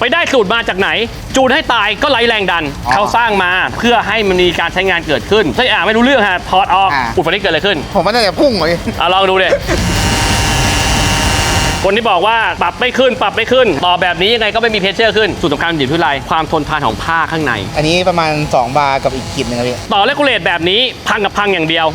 ไปได้สูตรมาจากไหน จูนให้ตายก็ไร้แรงดัน อ๋อเขาสร้างมาเพื่อให้มันมีการใช้งานเกิดขึ้นถ้าอ่านไม่รู้เรื่องฮะถอดออกอ่า อุปนิเกิดอะไรขึ้น ผมว่าน่าจะพุ่งเลยเอาลองดูเลยคนที่บอกว่าปรับไม่ขึ้นปรับไม่ขึ้น ต่อแบบนี้ยังไงก็ไม่มีเพชเชอร์ขึ้นสูตรสำคัญอยู่ที่อะไรความทนทานของผ้าข้างใน อันนี้ประมาณ 2 บาร์กับอีกขีดหนึงครับพี่ ต่อเลกูเลตแบบนี้พังกับพังอย่างเดียว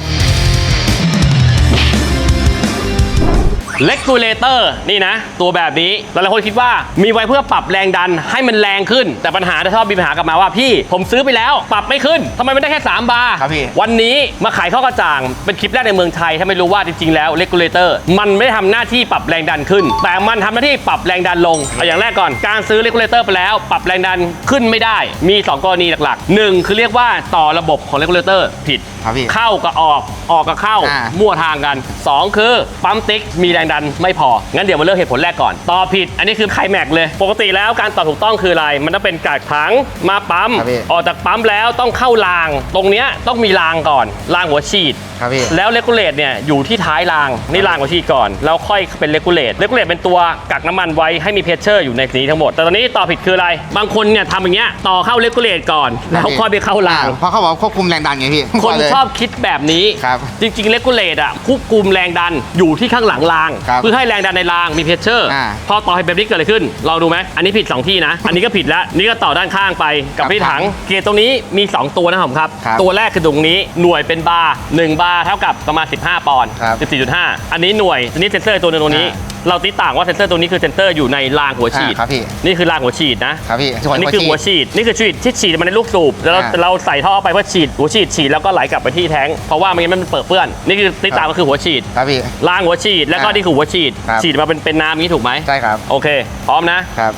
เลกูเลเตอร์นี่นะ ตัวแบบนี้หลายๆคนคิดว่ามีไว้เพื่อปรับแรงดันให้มันแรงขึ้น แต่ปัญหาจะชอบมีปัญหากลับมาว่าพี่ ผมซื้อไปแล้ว ปรับไม่ขึ้นทำไมมันได้แค่ 3 บาร์ครับพี่ วันนี้มาขายข้อกระจ่าง เป็นคลิปแรกในเมืองไทยถ้าไม่รู้ว่าจริงๆแล้วเลกูเลเตอร์มันไม่ได้ทำหน้าที่ปรับแรงดันขึ้น แต่มันทำหน้าที่ปรับแรงดันลงเอาอย่างแรกก่อนการซื้อเลกูเลเตอร์ไปแล้ว ปรับแรงดันขึ้นไม่ได้ มี2กรณีหลักๆ1คือเรียกว่าต่อระบบของเลกูเลเตอร์ผิด ครับพี่ เข้ากับออกออกกับเข้าอ่ามั่วทางกัน2คือปั๊มติ๊กมีแรงดันไม่พอ งั้นเดี๋ยวมาเลือกเหตุผลแรกก่อนต่อผิด อันนี้คือไคลแม็กซ์เลย ปกติแล้วการต่อถูกต้องคืออะไร มันต้องเป็นกากถังมาปั๊ม ครับพี่ ออกจากปั๊มแล้วต้องเข้าราง ตรงเนี้ยต้องมีรางก่อน รางหัวฉีด ครับพี่ แล้วเลกูเลตเนี่ยอยู่ที่ท้ายรางนี่รางหัวฉีดก่อนแล้วค่อยเป็นเลกูเลตเลกูเลตเป็นตัวกักน้ำมันไว้ให้มีเพชเชอร์อยู่ในนี้ทั้งหมด แต่ตอนนี้ต่อผิดคืออะไร บางคนเนี่ยทำอย่างเงี้ยต่อเข้าเลกูเลตก่อน แล้วค่อยไปเข้าราง เพราะเขาบอกว่าควบคุมแรงดันไงพี่คนเลยชอบคิดแบบนี้ครับจริงๆเลกูเลตอะควบคุมแรงดันอยู่ที่ข้างหลังรางครับเพื่อให้แรงดันในรางมีเพชเชอร์อ่าพอต่อให้แบบนี้เกิดอะไรขึ้นเราดูไหมอันนี้ผิด 2 ที่นะ อันนี้ก็ผิดแล้วนี่ก็ต่อด้านข้างไปกับกับพี่ถังถังเกียร์ตรงนี้มี 2 ตัวนะครับครับครับ ตัวแรกคือตรงนี้หน่วยเป็นบาร์1บาร์เท่ากับประมาณ 15 ปอนด์ครับ14.5 อันนี้หน่วยอันนี้เซนเซอร์ตัวหนึงตรงนี้ อ่เราตีต่างว่าเซนเซอร์ตัวนี้คือเซนเซอร์อยู่ในรางหัวฉีด อ่าครับพี่ นี่คือรางหัวฉีดนะ ครับพี่ส่วนอันนี้คือหัวฉีด นี่คือฉีดที่ฉีดมาในลูกสูบแล้วเราอ่าเราใส่ท่อไปเพื่อฉีดหัวฉีดฉีดแล้วก็ไหลกลับไปที่แท้งเพราะว่าไม่งั้นมันเปิดเปื้อน นี่คือติดตามก็คือหัวฉีดครับพี่ รางหัวฉีดแล้วก็อ่านี่คือหัวฉีด ครับ ฉีดมาเป็นเป็นน้ำนี้ถูกไหมใช่ครับ โอเค พร้อมนะครับ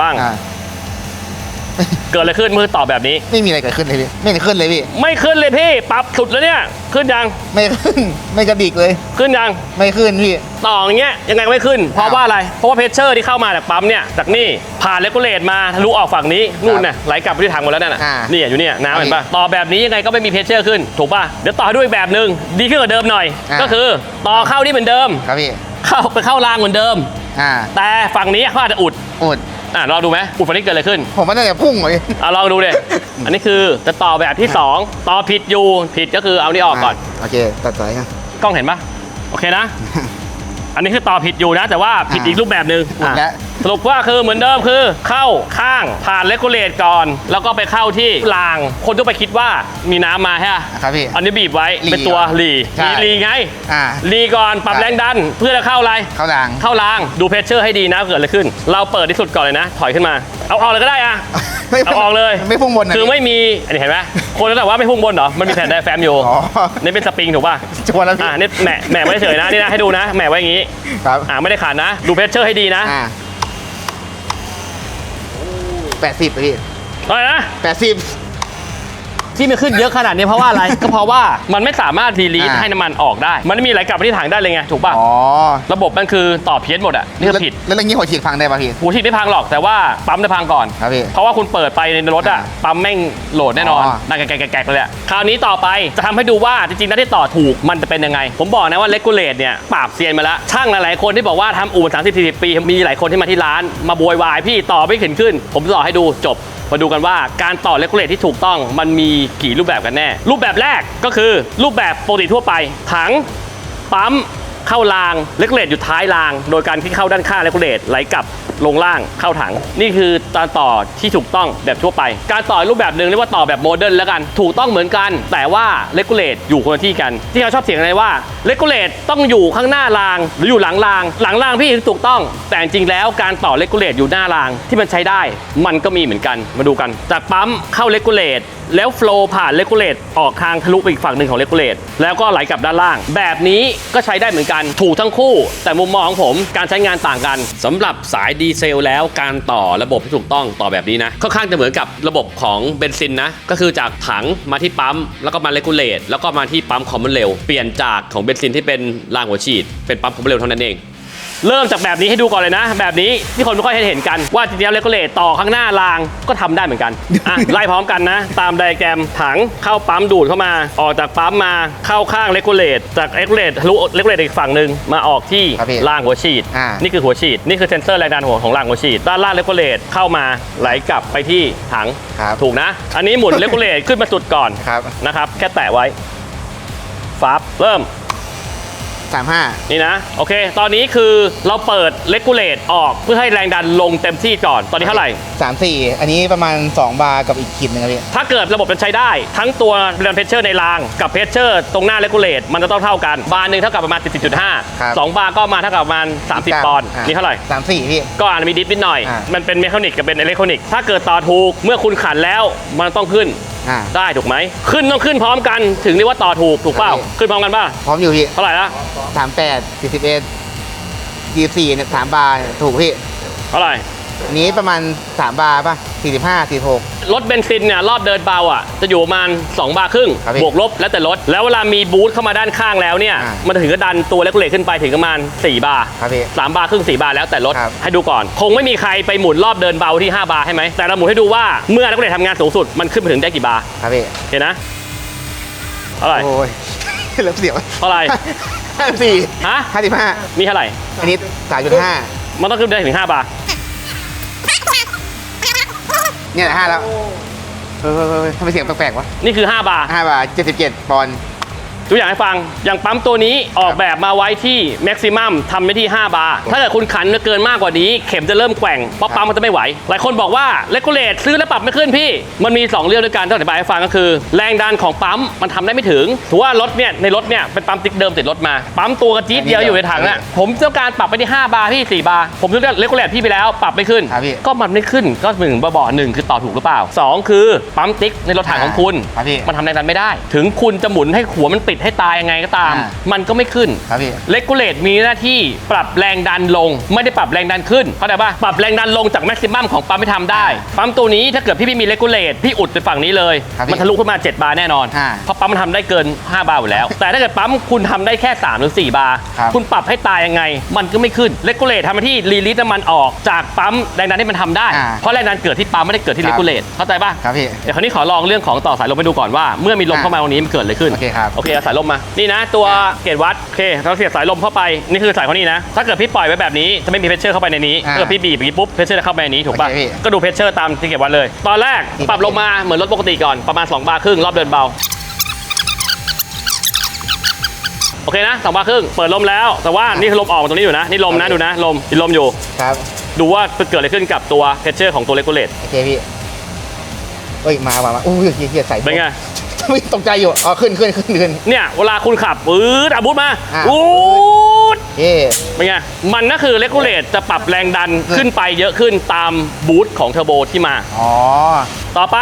บ้าง อ่า เกิดอะไรขึ้นเมื่อตอบแบบนี้ ไม่มีอะไรเกิดขึ้นเลยพี่ไม่เห็นขึ้นเลยพี่ไม่ขึ้นเลยพี่ปรับสุดแล้วเนี่ย ขึ้นยังไม่ขึ้นไม่กระดิกเลย ขึ้นยังไม่ขึ้นพี่ ต่ออย่างเงี้ยยังไงก็ไม่ขึ้น เพราะว่าอะไร เพราะว่าเพชเชอร์ที่เข้ามาจากปั๊มเนี่ยจากนี่ผ่านเลกูเลตมาทะลุออกฝั่งนี้นู่นน่ะไหลกลับไปที่ถังหมดแล้วนั่นน่ะอ่านี่อยู่เนี่ยน้ำเห็นปะต่อแบบนี้ยังไงก็ไม่มีเพชเชอร์ขึ้นถูกป่ะเดี๋ยวต่อให้ด้วยแบบหนึ่งดีขึ้นกว่าเดิมหน่อย อ่า ก็คือต่อเข้าที่เหมือนเดิม ครับพี่เข้าไปเข้ารางเหมือนเดิม อ่าแต่ฝั่งนี้เขาอาจจะอุดอุด อะลองดูไหมอุดฝั่งนี้เกิดอะไรขึ้น ผมว่าน่าจะพุ่งเลยเอาลองดูเลยอันนี้คือจะต่อแบบที่สองต่อผิดอยู่ผิดก็คือเอานี่ออกก่อน โอเคตัดสายครับกล้องเห็นปะโอเคนะ อันนี้คือต่อผิดอยู่นะ แต่ว่าผิดอีกรูปแบบหนึ่ง อุดแล้ว สรุปว่าคือเหมือนเดิมคือ เข้าข้างผ่านเลกูเลตก่อน แล้วก็ไปเข้าที่ราง คนทั่วไปคิดว่ามีน้ำมาใช่ไหมครับพี่อันนี้บีบไว้ลีเป็นตัวหลีใช่มีหลีไงอ่าหลีก่อนปรับครับ แรงดันเพื่อจะเข้าอะไร เข้าราง เข้ารางดูเพชเชอร์ให้ดีนะเกิดอะไรขึ้น เราเปิดที่สุดก่อนเลยนะ ถอยขึ้นมา เอาออกเลยก็ได้อะไม่เอาออกเลยไม่พุ่งบนนะคือไม่มีอันนี้เห็นไหมคนจะบอกว่าไม่พุ่งบนเหรอมันมีแผ่นไดอะแฟมอยู่อ๋อ นี่เป็นสปริงถูกป่ะจวนแล้วพี่อ่านี่แหมะแหมะไว้เฉยนะนี่นะให้ดูนะแหมะไว้อย่างงี้ครับ อ่าไม่ได้ขาดนะ ดูเพชเชอร์ให้ดีนะ อ่า แปดสิบพี่อะไรนะแปดสิบ ที่มันขึ้นเยอะขนาดนี้เพราะว่าอะไร ก็เพราะว่ามันไม่สามารถดีลีทอ่า ให้น้ำมันออกได้ มันไม่มีไหลกลับไปที่ถังได้เลยไงถูกป่ะอ๋อระบบมันคือต่อเพี้ยนหมดอะนี่ก็ผิดแล้วแล้วอย่างนี้หัวฉีดพังได้ป่ะพี่ หูฉีดไม่พังหรอกแต่ว่าปั๊มจะพังก่อน ครับพี่ เพราะว่าคุณเปิดไปในรถอะอ่าปั๊มแม่งโหลดแน่นอนอ๋อดังแกกๆๆเลยอะคราวนี้ต่อไปจะทำให้ดูว่าจริงๆแล้วที่ต่อถูกมันจะเป็นยังไง ผมบอกนะว่าเลกูเลตเนี่ยปราบเซียนมาแล้วช่างหลายๆคนที่บอกว่าทำอู่สามสิบสี่สิบปี มีหลายคนที่มาที่ร้าน มาโวยวายพี่ต่อไม่ขึ้นขึ้น ผมจะต่อให้ดูจบ มาดูกันว่าการต่อเลกูเลตที่ถูกต้องมันมีกี่รูปแบบกันแน่ รูปแบบแรกก็คือรูปแบบปกติทั่วไป ถังปั๊มเข้ารางเลกูเลตอยู่ท้ายราง โดยการที่เข้าด้านข้างเลกูเลตไหลกลับ ลงล่างเข้าถัง นี่คือการต่อที่ถูกต้องแบบทั่วไป การต่อรูปแบบหนึ่งเรียกว่าต่อแบบโมเดิร์นแล้วกัน ถูกต้องเหมือนกัน แต่ว่าเลกูเลตอยู่คนละที่กัน ที่เขาชอบเถียงกันเลยว่าเลกูเลตต้องอยู่ข้างหน้าราง หรืออยู่หลังราง หลังรางพี่ถูกต้อง แต่จริงแล้วการต่อเลกูเลตอยู่หน้ารางที่มันใช้ได้ มันก็มีเหมือนกันมาดูกัน จากปั๊มเข้าเลกูเลต แล้วโฟล์ผ่านเลกูเลตออกทางทะลุไปอีกฝั่งหนึ่งของเลกูเลตแล้วก็ไหลกลับด้านล่าง แบบนี้ก็ใช้ได้เหมือนกันถูกทั้งคู่ แต่มุมมองของผมการใช้งานต่างกันสำหรับสายดีเซลแล้วการต่อระบบที่ถูกต้องต่อแบบนี้นะค่อนข้างจะเหมือนกับระบบของเบนซินนะก็คือจากถังมาที่ปั๊มแล้วก็มาเลกูเลตแล้วก็มาที่ปั๊มคอมมอนเร็วเปลี่ยนจากของเบนซินที่เป็นรางหัวฉีดเป็นปั๊มคอมมอนเร็วเท่านั้นเอง เริ่มจากแบบนี้ให้ดูก่อนเลยนะ แบบนี้ที่คนไม่ค่อยเห็นกันว่าจริงๆแล้วเลกูเลตต่อข้างหน้ารางก็ทำได้เหมือนกันอะไล่พร้อมกันนะ ตามไดอะแกรมถังเข้าปั๊มดูดเข้ามา ออกจากปั๊มมาเข้าข้างเลกูเลตจากเลกูเลตทะลุเลกูเลตอีกฝั่งหนึ่งมาออกที่ครับพี่รางหัวฉีด อ่านี่คือหัวฉีดนี่คือเซนเซอร์แรงดันหัวของรางหัวฉีดด้านล่างเลกูเลตเข้ามาไหลกลับไปที่ถังครับ ถูกนะ อันนี้หมุนเลกูเลตขึ้นมาสุดก่อน ครับ นะครับ แค่แตะไว้ ฟับ เริ่ม สามห้านี่นะ โอเค ตอนนี้คือเราเปิดเลกูเลตออกเพื่อให้แรงดันลงเต็มที่ก่อน ตอนนี้เท่าไหร่ สามสี่อันนี้ประมาณ 2 บาร์กับอีกขีดหนึงครับพี่ ถ้าเกิดระบบมันใช้ได้ ทั้งตัวเรนเพชเชอร์ในรางกับเพชเชอร์ตรงหน้าเลกูเลตมันจะต้องเท่ากัน บาร์หนึ่งเท่ากับประมาณครับ10.5 2บาร์ก็มาเท่ากับประมาณ 30 ปอนด์นี่เท่าไหร่ สามสี่พี่ ก็อาจจะมีดิฟนิดหน่อย อ่ามัมันเป็นเมคานิกกับเป็นอิเล็กทรอนิกส์ถ้าเกิดต่อถูก เมื่อคุณขันแล้วมันต้องขึ้น อ่าได้ถูกไหมขึ้นต้องขึ้นพร้อมกันถึงเรียกว่าต่อถูกถูกเปล่าครับขึ้นพร้อมกันป่ะพร้อมอยู่พี่เท่าไหร่ละสามแปดสี่สิบเอ็ดยี่สี่เนี่ยสามบาร์ถูกพี่เท่าไหร่อั นนี้ประมาณสามบาร์ป่ะสี่สิบห้าสี่หกรถเบนซินเนี่ยรอบเดินเบาอะจะอยู่ประมาณ 2 บาร์ครึ่ง ครับพี่บวกลบแล้วแต่รถ แล้วเวลามีบูทเข้ามาด้านข้างแล้วเนี่ย อ่ามัมันถึงจะดันตัวเลกเลตขึ้นไปถึงประมาณ 4 บาร์ครับพี่สามบาร์ครึ่ง 4 บาร์แล้วแต่รถ ครับ ให้ดูก่อน คงไม่มีใครไปหมุนรอบเดินเบาที่ 5 บาร์ใช่ไหมแต่เราหมุนให้ดูว่าเมื่อเลกเลตทำงานสูงสุดมันขึ้นไปถึงได้กี่บาร์ครับพี่โอเคนะเท่าไหร่โอ้ย เริ่มเสียวเท่าไหร่ห้าสี่ฮะห้าสิบห้ามีเท่าไหร่อันนี้สามจุดห้ามันต้องขึ้นได้ถึง 5 บาร์ เนี่ยห้าแล้วเฮ้ยเฮ้ยเฮ้ยทำไมเสียงแปลกๆวะนี่คือ 5 บาร์ห้าบาร์เจ็ดสิบเจ็ดปอนด์ ตัวอย่างให้ฟัง อย่างปั๊มตัวนี้ออกแบบมาไว้ที่แม็กซิมัมทำไว้ที่ 5 บาร์ ถ้าเกิดคุณขันเกินมากกว่านี้ เข็มจะเริ่มแกว่ง เพราะปั๊มมันจะไม่ไหว หลายคนบอกว่าเลกูเลตซื้อแล้วปรับไม่ขึ้นพี่ มันมี 2 เรื่องด้วยกันที่อธิบายให้ฟังก็คือ แรงดันของปั๊มมันทำได้ไม่ถึงถือว่ารถเนี่ยในรถเนี่ยเป็นปั๊มติ๊กเดิมติดรถมา ปั๊มตัวกระจี๊ดเดียวอยู่ในถังอะผมต้องการปรับไปที่ 5 บาร์พี่ 4 บาร์ ผมซื้อเลกูเลตพี่ไปแล้วปรับไม่ขึ้นครับพี่ก็มันไม่ขึ้น ก็หนึ่งบ่อหนึ่งคือต่อถูกหรือเปล่าสองคือปั๊มติ๊กในรถถังของคุณครับพี่มันทำแรงดันไม่ได้ ถึงคุณจะหมุนให้หัวมันปิดให้ตายยังไงก็ตาม อ่ามันก็ไม่ขึ้นครับพี่ เลกูเลตมีหน้าที่ปรับแรงดันลง ไม่ได้ปรับแรงดันขึ้นเข้าใจป่ะปรับแรงดันลงจากแม็กซิมัมของปั๊มไม่ทำได้ปั๊มตัวนี้ถ้าเกิดพี่ไม่มีเลกูเลตพี่อุดไปฝั่งนี้เลย ครับพี่มันทะลุขึ้นมา 7 บาร์แน่นอน อ่าเพราะปั๊มมันทำได้เกิน 5 บาร์อยู่แล้ว แต่ถ้าเกิดปั๊มคุณทำได้แค่ 3 หรือ 4 บาร์ครับ คุณปรับให้ตายยังไง มันก็ไม่ขึ้นเลกูเลตทำหน้าที่รีลิสน้ำมันออกจากปั๊มแรงดันที่มันทำได้ อ่าเพราะแรงดันเกิดที่ปั๊มไม่ได้เกิดที่ครัเลบกูเลตเข้าใจป่ะ ครับพี่ เดี๋ยวคราวนี้ขอลองเรื่องของต่อสายลมไปดูก่อนว่า เมื่อมีลมอะเข้ามาตรงนี้มันเกิดอะไรขึ้นโอเคครับ โอเคเอาสายลมมา นี่นะ ตัวเกจวัดโอเคเราเสียบสายลมเข้าไป นี่คือสายเขานี่นะ ถ้าเกิดพี่ปล่อยไว้แบบนี้จะไม่มีเพชเชอร์เข้าไปในนี้ อ่าถ้าเกิดพี่บีบอย่างนี้ปุ๊บเพชเชอร์จะเข้าไปในนี้ถูกป่ะ โอเคพี่ก็ดูเพชเชอร์ตามที่เกจวัดเลย ตอนแรกนี่ปรับลงมาเหมือนรถปกติก่อนประมาณ2บาร์ครึ่งรอบเดินเบา โอเคนะสองบาร์ครึ่งเปิดลมแล้ว แต่ว่านี่คือลมออกมาตรงนี้อยู่นะ นี่ลมนะดูนะ ลมมีลมอยู่ ครับดูว่าเกิดอะไรขึ้นกับตัวเพชเชอร์ของตัวเลกูเลตโอเคพี่เอ้ยมาว่ะมาอู้ยเฮียเฮียใส่เป็นไงไม่ ตกใจอยู่ อ๋อ ขึ้นขึ้นขึ้นขึ้น เนี่ยเวลาคุณขับปื๊ดอาบุธมาอะ อูดเย่เป็นไง มันก็คือเลกูเลตจะปรับแรงดันขึ้นไปเยอะขึ้นตามบูทของเทอร์โบที่มา อ๋อ ต่อไป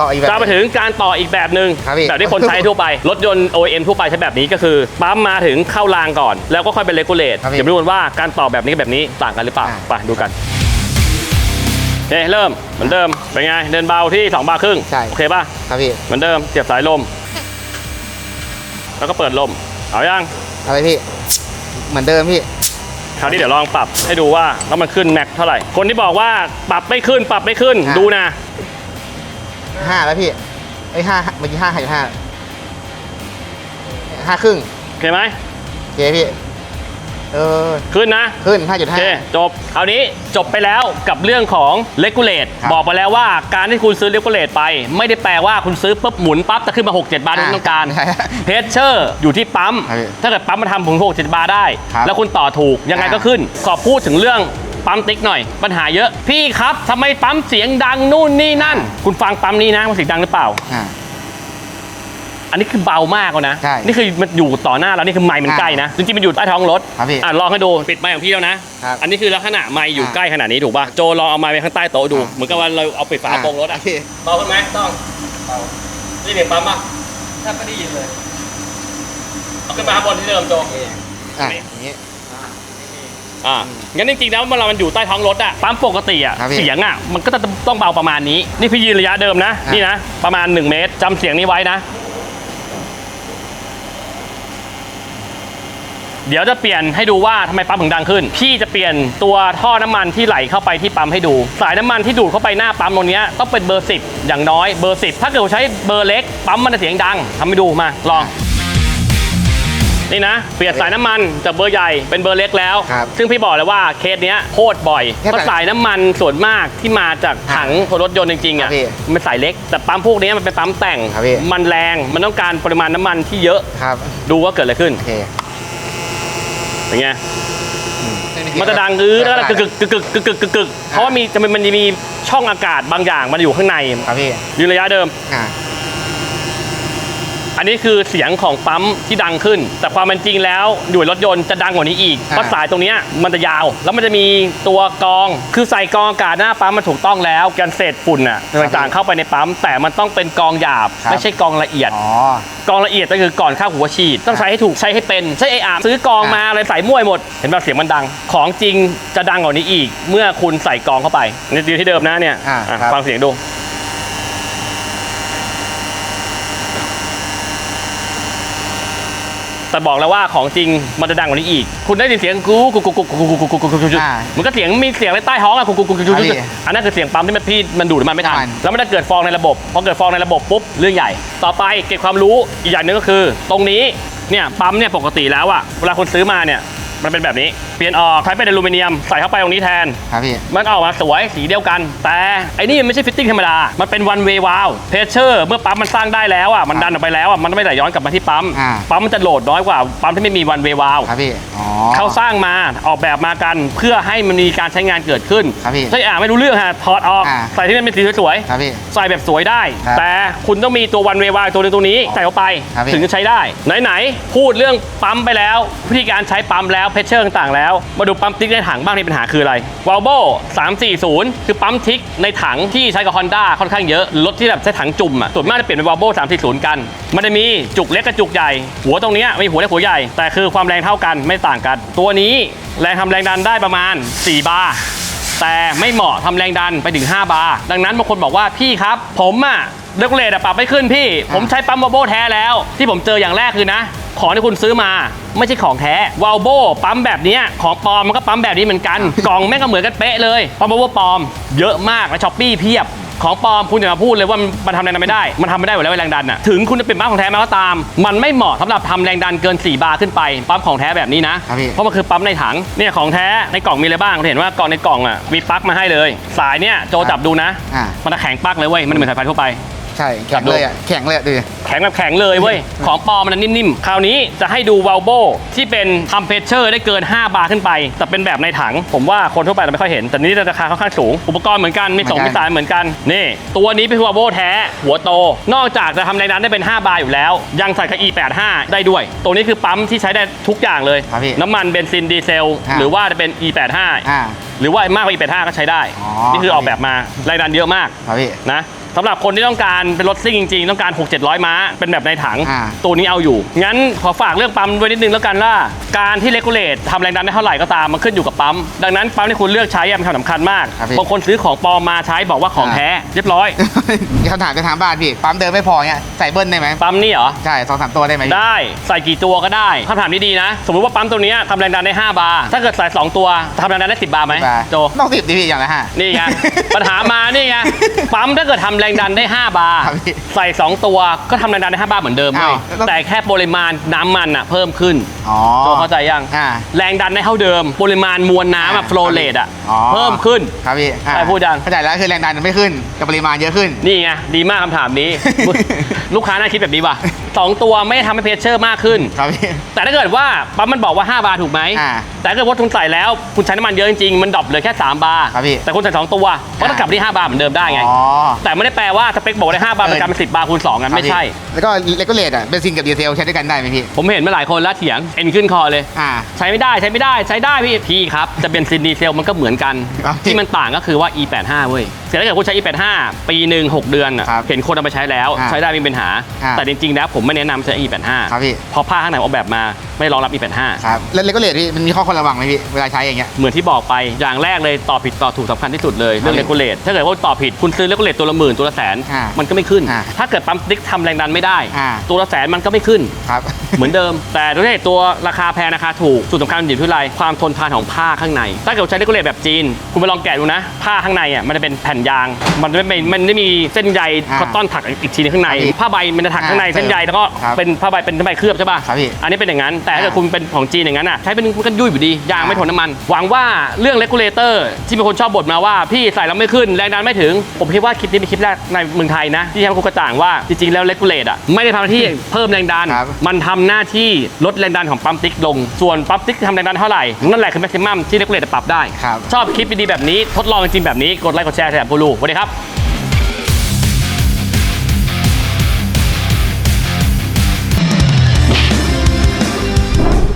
ต่ออีกแบบ จะมาถึงการต่ออีกแบบหนึ่งครับพี่ แบบที่คนใช้ทั่วไป รถยนต์ OEM ทั่วไปใช้แบบนี้ก็คือปั๊มมาถึงเข้ารางก่อน แล้วก็ค่อยเป็นเลกูเลตครับพี่เดี๋ยวมาดูกันว่าการต่อแบบนี้กับแบบนี้ต่างกันหรือเปล่าอะไปดูกันโอเคเริ่ม เหมือนเดิม เป็นไง เดินเบาที่2บาร์ครึ่ง ใช่ โอเคป่ะ ครับพี่ เหมือนเดิมเสียบสายลม แล้วก็เปิดลม เอายังอะไรพี่ เหมือนเดิมพี่ คราวนี้เดี๋ยวลองปรับให้ดูว่าแล้วมันขึ้นแม็กเท่าไหร่ คนที่บอกว่าปรับไม่ขึ้น ปรับไม่ขึ้น อะ ดูนะ ห้าแล้วพี่ไอ้ยห้าเมื่อกี้ห้าห้าจุดห้าห้าครึ่งโอเคไหมโอเคพี่ เออ ขึ้นนะ ขึ้นห้าจุดโอห้าเคจบ คราวนี้จบไปแล้วกับเรื่องของเลกูเลตครับบอกไปแล้วว่าการที่คุณซื้อเลกูเลตไป ไม่ได้แปลว่าคุณซื้อปุ๊บหมุนปั๊บจะขึ้นมา 6 7 บาร์ที่คุณต้องการ ใช่เพชเชอร์อยู่ที่ปั๊ม ครับพี่ถ้าเกิดปั๊มมาทำถึง6 7 บาร์ได้ ครับแล้วคุณต่อถูกยังไงก็อ่าขึ้น ขอพูดถึงเรื่องปั๊มติ๊กหน่อย ปัญหาเยอะ พี่ครับทำไมปั๊มเสียงดังนู่นนี่นั่น คุณฟังปั๊มนี้นะมันเสียงดังหรือเปล่า อ่า อันนี้คือเบามากแล้วนะ ใช่นี่คือมันอยู่ต่อหน้าเรานี่คือไมค์มันใกล้นะจริงๆมันอยู่ใต้ท้องรถครับพี่อะลองให้ดูปิดไมค์ของพี่แล้วนะ ครับอันนี้คือลักษณะไมค์อยู่อ่าใกล้ขนาดนี้ถูกป่ะโจลองเอาไมค์ไปข้างใต้โต๊ะดูอ่า เหมือนกับว่าเราเอาปิดฝาโปรงรถอะโอเคเบาขึ้นไหมต้องเบานี่เด็กปั๊มอะแทบไม่ได้ยินเลยเอาขึ้นมาข้างบนที่เดิมโจ อะอย่างนี้ อ่างั้นจริงๆแล้วเมื่อเรามันอยู่ใต้ท้องรถอะปั๊มปกติอะครับพี่เสียงอะมันก็จะต้องเบาประมาณนี้ นี่พี่ยืนระยะเดิมนะ อะ นี่นะ ประมาณ 1 เมตรจำเสียงนี้ไว้นะ เดี๋ยวจะเปลี่ยนให้ดูว่าทำไมปั๊มถึงดังขึ้น พี่จะเปลี่ยนตัวท่อน้ำมันที่ไหลเข้าไปที่ปั๊มให้ดู สายน้ำมันที่ดูดเข้าไปหน้าปั๊มตรงเนี้ยต้องเป็นเบอร์ 10 อย่างน้อยเบอร์ 10 ถ้าเกิดใช้เบอร์เล็กปั๊มมันจะเสียงดังทำให้ดูมาลองนี่นะเปลี่ยนสายน้ำมันจากเบอร์ใหญ่เป็นเบอร์เล็กแล้วครับซึ่งพี่บอกเลยว่าเคสเนี้ยโคตรบ่อยแค่เพราะสายน้ำมันส่วนมากที่มาจากถังรถยนต์จริงๆครัอะบพี่มันสายเล็กแต่ปั๊มพวกนี้มันเป็นปั๊มแต่งครับพี่มันแรงมันต้องการปริมาณน้ำมันที่เยอะครับดูว่าเกิดอะไรขึ้นโอ เคเป็นไงมันจะดังอื้อแล้วก็กึกกึกกึกกึกกึกกึกกึกเพราะว่ามีจะมันจะมีช่องอากาศบางอย่างมันอยู่ข้างในครับพี่ยืนระยะเดิมอ่า อันนี้คือเสียงของปั๊มที่ดังขึ้น แต่ความเป็นจริงแล้วอยู่รถยนต์จะดังกว่านี้อีกอ่าเพราะสายตรงเนี้ยมันจะยาว แล้วมันจะมีตัวกรอง คือใส่กรองอากาศหน้าปั๊มมันถูกต้องแล้วกันเศษฝุ่นอะต่างๆเข้าไปในปั๊ม แต่มันต้องเป็นกรองหยาบครับไม่ใช่กรองละเอียดอ๋อกรองละเอียดก็คือก่อนเข้าหัวฉีด ต้องใช้ให้ถูกใช้ให้เป็นใช่ไอ้อาซื้อกรองมาอะไรใส่มั่วหมด เห็นป่ะเสียงมันดัง ของจริงจะดังกว่านี้อีก เมื่อคุณใส่กรองเข้าไปนี่อยู่ที่เดิมนะเนี่ยอ่าอะครับฟังเสียงดู แต่บอกแล้วว่าของจริงมันจะดังกว่านี้อีก คุณได้ยินเสียงกูกูกูกูกูกูกูกูกูกูกูอ่ามันก็เสียงมีเสียงอะไรใต้ท้องอะกูกูกูกูกูครับพี่อันนั้นคือเสียงปั๊มที่มันพี่มันดูดมันไม่ทันแล้วมันจะเกิดฟองในระบบพอเกิดฟองในระบบปุ๊บเรื่องใหญ่ ต่อไปเก็บความรู้อีกอย่างหนึ่งก็คือ ตรงนี้เนี่ยปั๊มเนี่ยปกติแล้วอะเวลาคนซื้อมาเนี่ย มันเป็นแบบนี้ เปลี่ยนออกใช้เป็นอลูมิเนียมใส่เข้าไปตรงนี้แทน ครับพี่ มันออกมาสวยสีเดียวกัน แต่ไอ้นี่มันไม่ใช่ฟิตติ้งธรรมดา มันเป็น one way valve pressure เมื่อปั๊มมันสร้างได้แล้วอะมันดันออกไปแล้วอะมันไม่ไหลย้อนกลับมาที่ปั๊มอ่า ปั๊มมันจะโหลดน้อยกว่าปั๊มที่ไม่มี one way valve ครับพี่ อ๋อ เขาสร้างมาออกแบบมากันเพื่อให้มันมีการใช้งานเกิดขึ้นครับพี่ใช่อะไม่รู้เรื่องฮะถอดออกอ่า ใส่ที่มันเป็นสีสวยครับพี่ ๆใส่แบบสวยได้ ครับแต่คุณต้องมีตัว one way valve ตัวหนึงตัวนี้ใส่เข้าไป ครับพี่ ถึงจะใช้ได้ ไหน ๆ พูดเรื่องปั๊มไปแล้ว วิธีการใช้ปั๊มแล้วเพชเชอร์ต่างๆแล้ว มาดูปั๊มติ๊กในถังบ้างนี่ปัญหาคืออะไร v a l v o 340 คือปั๊มทิกในถังที่ใช้กับ Honda ค่อนข้างเยอะ รถที่แบบใช้ถังจุ่มอะส่วนมากจะเปลี่ยนเป็น v a l v o 340 กัน มันจะมีจุกเล็กกับจุกใหญ่ หัวตรงนี้มีหัวเล็กหัวใหญ่ แต่คือความแรงเท่ากันไม่ต่างกัน ตัวนี้แรงทำแรงดันได้ประมาณ 4 บาร์แต่ไม่เหมาะทำแรงดันไปถึง 5 บาร์ดังนั้นบางคนบอกว่าพี่ครับ ผมอะ เดกเลตอะปรับไม่ขึ้นพี่ ผมใช้ปั๊มวาโบแท้แล้ว ที่ผมเจออย่างแรกคือนะ ของที่คุณซื้อมาไม่ใช่ของแท้วาโบปั๊มแบบเนี้ยของปลอมมันก็ปั๊มแบบนี้เหมือนกัน กล่องแม่งก็เหมือนกันเป๊ะเลยปั๊มวาโบปลอมเยอะมากในช้อปปี้เพียบของปลอมคุณอย่ามาพูดเลยว่ามันทำแรงดันไม่ได้ มันทำไม่ได้อยู่แล้วแรงดันอะถึงคุณจะเป็นปั๊มของแท้มาก็ตาม มันไม่เหมาะสำหรับทำแรงดันเกิน 4 บาร์ขึ้นไป ปั๊มของแท้แบบนี้นะ ครับพี่ เพราะมันคือปั๊มในถัง เนี่ยของแท้ในกล่องมีอะไรบ้างเห็นว่ากล่องในกล่องอะมีปลั๊กมาให้เลย สายเนี่ยโจจับดูนะ อ่ามันจะแข็งปลั๊กเลยเว้ย มันไม่เหมือนสายไฟทั่วไป ใช่แข็งเลยอะแข็งเลยอะดูดิแข็งแบบแข็งเลยเว้ย ของปลอมมันจะนิ่มๆ คราวนี้จะให้ดูวาลโบที่เป็นทำเพชเชอร์ได้เกิน 5 บาร์ขึ้นไป แต่เป็นแบบในถัง ผมว่าคนทั่วไปจะไม่ค่อยเห็น แต่นี่ราคาค่อนข้างสูง อุปกรณ์เหมือนกันมีสองเหมืมีอนกันสายเหมือนกัน นี่ ตัวนี้เป็นวาลโบแท้ หัวโต นอกจากจะทำแรงดันได้เป็น 5 บาร์อยู่แล้ว ยังใส่กับ E85 ได้ด้วย ตัวนี้คือปั๊มที่ใช้ได้ทุกอย่างเลยครับพี่น้ำมันเบนซินดีเซลอ่าหรือว่าจะเป็น E85 อ่าหรือว่ามากกว่า E85 ก็ใช้ได้อ๋อนี่คือออกแบบมาแรงดันเยอะมากครับพี่นะ สำหรับคนที่ต้องการเป็นรถซิ่งจริงๆ ต้องการ 6 700 ม้า เป็นแบบในถัง อ่า ตัวนี้เอาอยู่ งั้นขอฝากเรื่องปั๊มไว้นิดนึงแล้วกันว่า การที่เลกูเลตทำแรงดันได้เท่าไหร่ก็ตามมันขึ้นอยู่กับปั๊ม ดังนั้นปั๊มที่คุณเลือกใช้อะเป็นคำสำคัญมาก ครับพี่ บางคนซื้อของปลอมมาใช้บอกว่าของอ่าแท้เรียบร้อยมีคำถามจะถามบ้านพี่ ปั๊มเดิมไม่พอเงี้ย ใส่เบิ้ลได้ไหมปั๊มนี่เหรอ ใช่สองสามตัวได้ไหมพี่ได้ใส่กี่ตัวก็ได้คำถามนี้ดีนะ สมมุติว่าปั๊มตัวเนี้ยทำแรงดันได้ 5 บาร์ ถ้าเกิดใส่2ตัวทำแรงดันได้ 10 บาร์ไหมบาร์โจ ต้องสิบดิพี่อย่างละห้านี่ไง ปัญหามานี่ไงปั๊มถ้าเกิดทำแรงดันได้ 5 บาร์ครับพี่ใส่ 2 ตัวก็ทำแรงดันได้ 5 บาร์เหมือนเดิมเลอ้าวยแล้วแต่แค่ปริมาณน้ำมันอะเพิ่มขึ้นอ๋อโจเข้าใจยัง อ่าแรงดันได้เท่าเดิม ปริมาณมวลน้ำอะอ่าโฟลเรทอะอ๋อเพิ่มขึ้น ครับพี่อ่าใช่พูดยัง เข้าใจแล้วคือแรงดันไม่ขึ้นกับปริมาณเยอะขึ้น นี่ไงดีมากคำถามนี้ ลูกค้าน่าคิดแบบนี้ว่ะสองตัวไม่ได้ทำให้เพชเชอร์มากขึ้น ครับพี่ แต่ถ้าเกิดว่าปั๊มมันบอกว่า 5 บาร์ถูกไหม อ่า แต่ถ้าเกิดว่าคุณใส่แล้วคุณใช้น้ำมันเยอะจริงๆมันดรอปเหลือแค่ 3 บาร์ครับพี่แต่คุณใส่ 2 ตัวก็ต้องกลับที่ 5 บาร์เหมือนเดิมได้ไง อ๋อ แต่ไม่ได้แปลว่าสเปคบอกได้ 5 บาร์มันกลายเป็น10 บาร์คูณ2กันไม่ใช่ แล้วก็เลกูเลตอะเบนซินกับดีเซลใช้ด้วยกันได้ไหมพี่ ผมเห็นมาหลายคนแล้วเถียงเอ็นขึ้นคอเลย อ่า ใช้ไม่ได้ใช้ไม่ได้ใช้ได้พี่พี่ครับจะเป็นซินดีเซลมันก็เหมือนกัน ครับที่มันต่างก็คือว่า E85 เว้ยเสร็จแล้วเกิดคุณใช้ E85 ปีหนึ่ง6เดือนอะครับเห็นคนเอาไปใช้แล้ว อ่าใช้ได้ไม่มีปัญหา อ่าแต่จริงๆแล้วผมไม่แนะนำใช้ E85 ครับพี่ เพราะผ้าข้างในออกแบบมาไม่รองรับ E85 ครับ แล้วเลโกเลตพี่มันมีข้อควรระวังไหมพี่เวลาใช้อย่างเงี้ยเหมือนที่บอกไปอย่างแรกเลยต่อผิดต่อถูกสำคัญที่สุดเลยเรื่องครัเลบกูเลตถ้าเกิดว่าต่อผิดคุณซื้อเลกูเลตตัวละหมื่นตัวละแสนอ่ามัมันก็ไม่ขึ้น อ่าถ้าเกิดปั๊มติ๊กทำแรงดันไม่ได้ อ่า ตัวละแสนมันก็ไม่ขึ้น ครับ เหมือนเดิม แต่ตัวที่ตัวราคาแพงราคาถูกสุดสำคัญอยู่ที่อะไรความทนทานของผ้าข้างใน ถ้าเกิดใช้เลกูเลตแบบจีน คุณไปลองแกะดูนะ ผ้าข้างในอะมันจะเป็นแผ่นยาง มันไม่เป็นมันไม่มีเส้นใยอ่าคอตตอนถักอีกทีนึงข้างใน ครับพี่ผ้าใบมันจะถักข้างในอ่าเส้นใยแล้วก็ครับเป็นผ้าใบเป็นผ้าใบเคลือบใช่ป่ะครับพี่อันนี้เป็นอย่างนั้น แต่ถ้าเกิดอ่าคุณเป็นของจีนอย่างนั้นอะใช้เป็นมันก็ยุ่ยอยู่ดียางอ่าไม่ทนน้ำมัน หวังว่าเรื่องเลกูเลเตอร์ที่มีคนชอบบ่นมาว่าพี่ใส่แล้วไม่ขึ้นแรงดันไม่ถึง ผมคิดว่าคลิปนี้เป็นคลิปแรกในเมืองไทยนะ ที่ทำให้คุณกระจ่างว่าจริงๆแล้วเลกูเลตอะไม่ได้ทำหน้าที่เพิ่มแรงดัน ครับ มันทำหน้าที่ลดแรงดันของปั๊มติ๊กลง ส่วนปั๊มติ๊กทำแรงดันเท่าไหร่ นั่นแหละคือแม็กซิมัมที่เลกูเลตจะปรับได้ ครับ ชอบคลิปดีๆแบบนี้ทดลองจริงๆแบบนี้กดไลค์กดแชร์แถมผู้รู้สวัสดีครับ